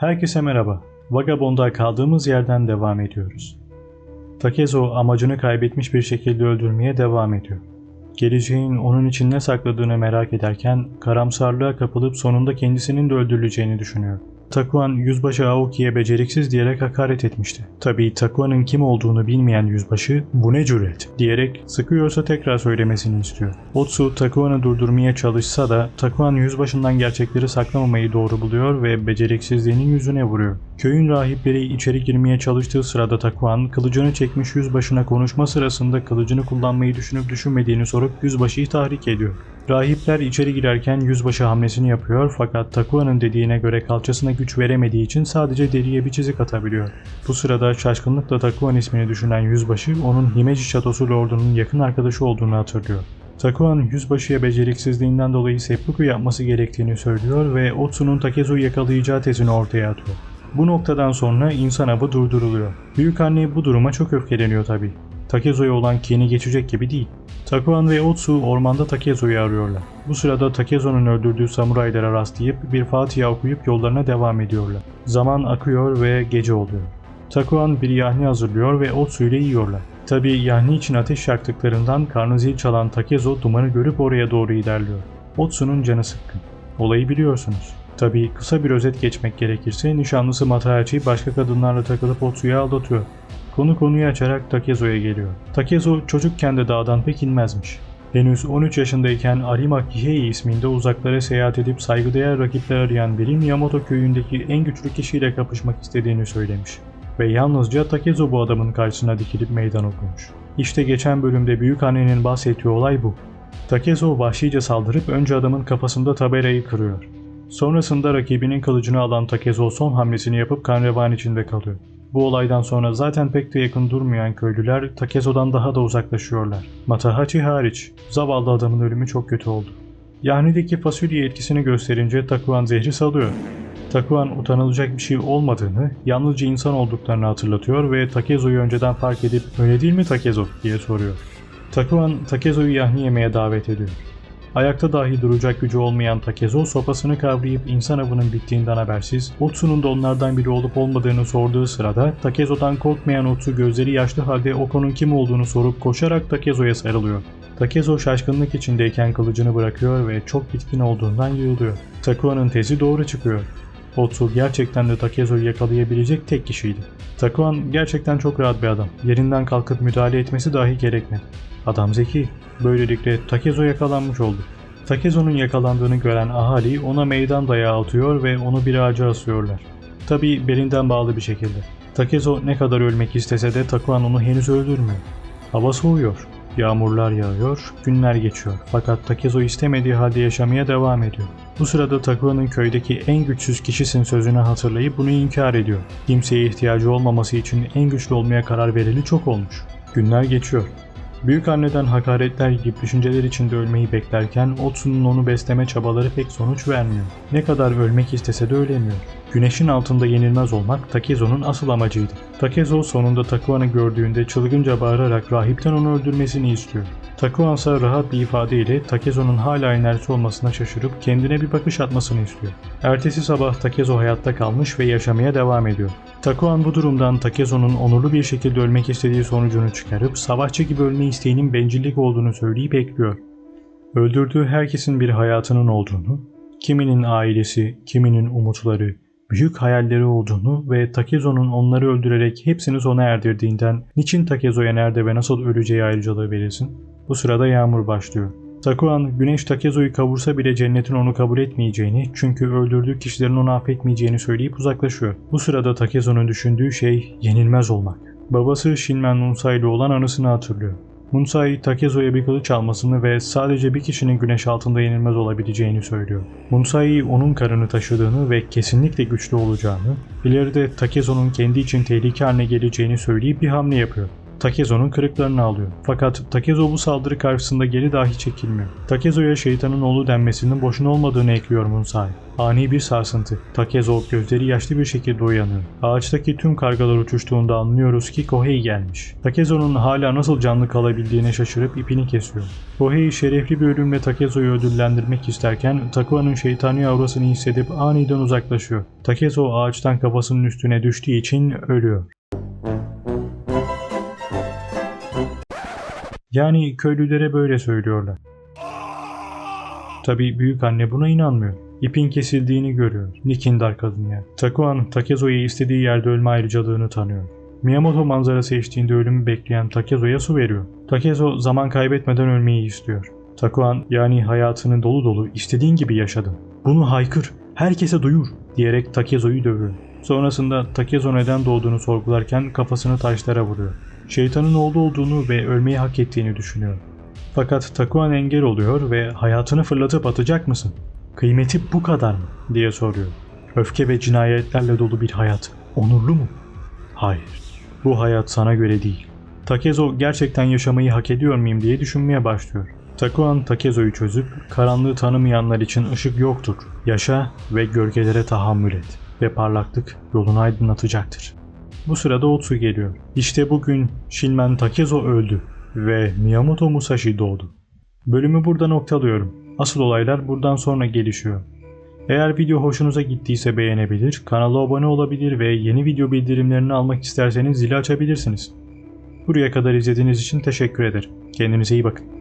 Herkese merhaba. Vagabond'a kaldığımız yerden devam ediyoruz. Takezo amacını kaybetmiş bir şekilde öldürmeye devam ediyor. Geleceğin onun için ne sakladığını merak ederken karamsarlığa kapılıp sonunda kendisinin de öldürüleceğini düşünüyor. Takuan yüzbaşı Aoki'ye beceriksiz diyerek hakaret etmişti. Tabii Takuan'ın kim olduğunu bilmeyen yüzbaşı bu ne cüret diyerek sıkıyorsa tekrar söylemesini istiyor. Otsu Takuan'ı durdurmaya çalışsa da Takuan yüzbaşından gerçekleri saklamamayı doğru buluyor ve beceriksizliğinin yüzüne vuruyor. Köyün rahipleri içeri girmeye çalıştığı sırada Takuan kılıcını çekmiş yüzbaşına konuşma sırasında kılıcını kullanmayı düşünüp düşünmediğini sorup yüzbaşıyı tahrik ediyor. Rahipler içeri girerken yüzbaşı hamlesini yapıyor fakat Takua'nın dediğine göre kalçasına güç veremediği için sadece deriye bir çizik atabiliyor. Bu sırada şaşkınlıkla Takuan ismini düşünen yüzbaşı onun Himeji Şatosu Lordu'nun yakın arkadaşı olduğunu hatırlıyor. Takuan yüzbaşıya beceriksizliğinden dolayı seppuku yapması gerektiğini söylüyor ve Otsu'nun Takezo'yu yakalayacağı tezini ortaya atıyor. Bu noktadan sonra insan avı durduruluyor. Büyük anne bu duruma çok öfkeleniyor tabi. Takezo'ya olan kini geçecek gibi değil. Takuan ve Otsu ormanda Takezo'yu arıyorlar. Bu sırada Takezo'nun öldürdüğü samuraylara rastlayıp bir Fatiha okuyup yollarına devam ediyorlar. Zaman akıyor ve gece oluyor. Takuan bir yahni hazırlıyor ve Otsu ile yiyorlar. Tabi yahni için ateş yaktıklarından karnı zil çalan Takezo dumanı görüp oraya doğru ilerliyor. Otsu'nun canı sıkkın. Olayı biliyorsunuz. Tabi kısa bir özet geçmek gerekirse nişanlısı Matahachi başka kadınlarla takılıp Otsu'yu aldatıyor. Konu konuyu açarak Takezo'ya geliyor. Takezo çocukken de dağdan pek inmezmiş. Henüz 13 yaşındayken Arima Kihei isminde uzaklara seyahat edip saygıdeğer rakipler arayan biri Miyamoto köyündeki en güçlü kişiyle kapışmak istediğini söylemiş. Ve yalnızca Takezo bu adamın karşısına dikilip meydan okumuş. İşte geçen bölümde büyük annenin bahsettiği olay bu. Takezo vahşice saldırıp önce adamın kafasında tabelayı kırıyor. Sonrasında rakibinin kılıcını alan Takezo son hamlesini yapıp kan revan içinde kalıyor. Bu olaydan sonra zaten pek de yakın durmayan köylüler Takezo'dan daha da uzaklaşıyorlar. Matahachi hariç. Zavallı adamın ölümü çok kötü oldu. Yahnideki fasulye etkisini gösterince Takuan zehri salıyor. Takuan utanılacak bir şey olmadığını, yalnızca insan olduklarını hatırlatıyor ve Takezo'yu önceden fark edip öyle değil mi Takezo diye soruyor. Takuan Takezo'yu yahni yemeye davet ediyor. Ayakta dahi duracak gücü olmayan Takezo sopasını kavrayıp insan avının bittiğinden habersiz, Otsu'nun da onlardan biri olup olmadığını sorduğu sırada Takezo'dan korkmayan Otsu gözleri yaşlı halde Oko'nun kim olduğunu sorup koşarak Takezo'ya sarılıyor. Takezo şaşkınlık içindeyken kılıcını bırakıyor ve çok bitkin olduğundan yığılıyor. Takua'nın tezi doğru çıkıyor. Otsu gerçekten de Takezo'yu yakalayabilecek tek kişiydi. Takuan gerçekten çok rahat bir adam. Yerinden kalkıp müdahale etmesi dahi gerekmedi. Adam zeki. Böylelikle Takezo yakalanmış oldu. Takezo'nun yakalandığını gören ahali ona meydan dayağı atıyor ve onu bir ağaca asıyorlar. Tabi belinden bağlı bir şekilde. Takezo ne kadar ölmek istese de Takuan onu henüz öldürmüyor. Hava soğuyor. Yağmurlar yağıyor, günler geçiyor. Fakat Takezo istemediği halde yaşamaya devam ediyor. Bu sırada Takua'nın köydeki en güçsüz kişisin sözünü hatırlayıp bunu inkar ediyor. Kimseye ihtiyacı olmaması için en güçlü olmaya karar vereli çok olmuş. Günler geçiyor. Büyük anneden hakaretler gibi düşünceler içinde ölmeyi beklerken Otsu'nun onu besleme çabaları pek sonuç vermiyor. Ne kadar ölmek istese de ölemiyor. Güneşin altında yenilmez olmak Takezo'nun asıl amacıydı. Takezo sonunda Takuan'ı gördüğünde çılgınca bağırarak rahipten onu öldürmesini istiyor. Takuan ise rahat bir ifadeyle Takezo'nun hala enerjisi olmasına şaşırıp kendine bir bakış atmasını istiyor. Ertesi sabah Takezo hayatta kalmış ve yaşamaya devam ediyor. Takuan bu durumdan Takezo'nun onurlu bir şekilde ölmek istediği sonucunu çıkarıp savaşçı gibi ölme isteğinin bencillik olduğunu söyleyip bekliyor. Öldürdüğü herkesin bir hayatının olduğunu, kiminin ailesi, kiminin umutları, büyük hayalleri olduğunu ve Takezo'nun onları öldürerek hepsini sona erdirdiğinden niçin Takezo'ya nerede ve nasıl öleceği ayrıcalığı verilsin? Bu sırada yağmur başlıyor. Takuan, güneş Takezo'yu kavursa bile cennetin onu kabul etmeyeceğini çünkü öldürdüğü kişilerin onu affetmeyeceğini söyleyip uzaklaşıyor. Bu sırada Takezo'nun düşündüğü şey yenilmez olmak. Babası Shinmen Munsai ile olan anısını hatırlıyor. Munsai Takezo'ya bir kılıç almasını ve sadece bir kişinin güneş altında yenilmez olabileceğini söylüyor. Munsai onun karını taşıdığını ve kesinlikle güçlü olacağını, ileride Takezo'nun kendi için tehlike haline geleceğini söyleyip bir hamle yapıyor. Takezo'nun kırıklarını alıyor. Fakat Takezo bu saldırı karşısında geri dahi çekilmiyor. Takezo'ya şeytanın oğlu denmesinin boşuna olmadığını ekliyor Munsai. Ani bir sarsıntı. Takezo gözleri yaşlı bir şekilde uyanıyor. Ağaçtaki tüm kargalar uçuştuğunda anlıyoruz ki Kohei gelmiş. Takezo'nun hala nasıl canlı kalabildiğine şaşırıp ipini kesiyor. Kohei şerefli bir ölümle Takezo'yu ödüllendirmek isterken Takua'nın şeytani aurasını hissedip aniden uzaklaşıyor. Takezo ağaçtan kafasının üstüne düştüğü için ölüyor. Yani köylülere böyle söylüyorlar. Tabi büyük anne buna inanmıyor. İpin kesildiğini görüyor. Nikindar kadın yani. Takuan, Takezo'yu istediği yerde ölme ayrıcalığını tanıyor. Miyamoto manzarası eşliğinde ölümü bekleyen Takezo'ya su veriyor. Takezo zaman kaybetmeden ölmeyi istiyor. Takuan yani hayatını dolu dolu istediğin gibi yaşadın. Bunu haykır, herkese duyur diyerek Takezo'yu dövüyor. Sonrasında Takezo neden doğduğunu sorgularken kafasını taşlara vuruyor. Şeytanın oğlu olduğunu ve ölmeyi hak ettiğini düşünüyor. Fakat Takuan engel oluyor ve hayatını fırlatıp atacak mısın? Kıymeti bu kadar mı? diye soruyor. Öfke ve cinayetlerle dolu bir hayat. Onurlu mu? Hayır. Bu hayat sana göre değil. Takezo gerçekten yaşamayı hak ediyor muyum diye düşünmeye başlıyor. Takuan Takezo'yu çözüp karanlığı tanımayanlar için ışık yoktur. Yaşa ve gölgelere tahammül et ve parlaklık yolunu aydınlatacaktır. Bu sırada Otsu geliyor. İşte bugün Shinmen Takezo öldü ve Miyamoto Musashi doğdu. Bölümü burada noktalıyorum. Asıl olaylar buradan sonra gelişiyor. Eğer video hoşunuza gittiyse beğenebilir, kanala abone olabilir ve yeni video bildirimlerini almak isterseniz zili açabilirsiniz. Buraya kadar izlediğiniz için teşekkür ederim. Kendinize iyi bakın.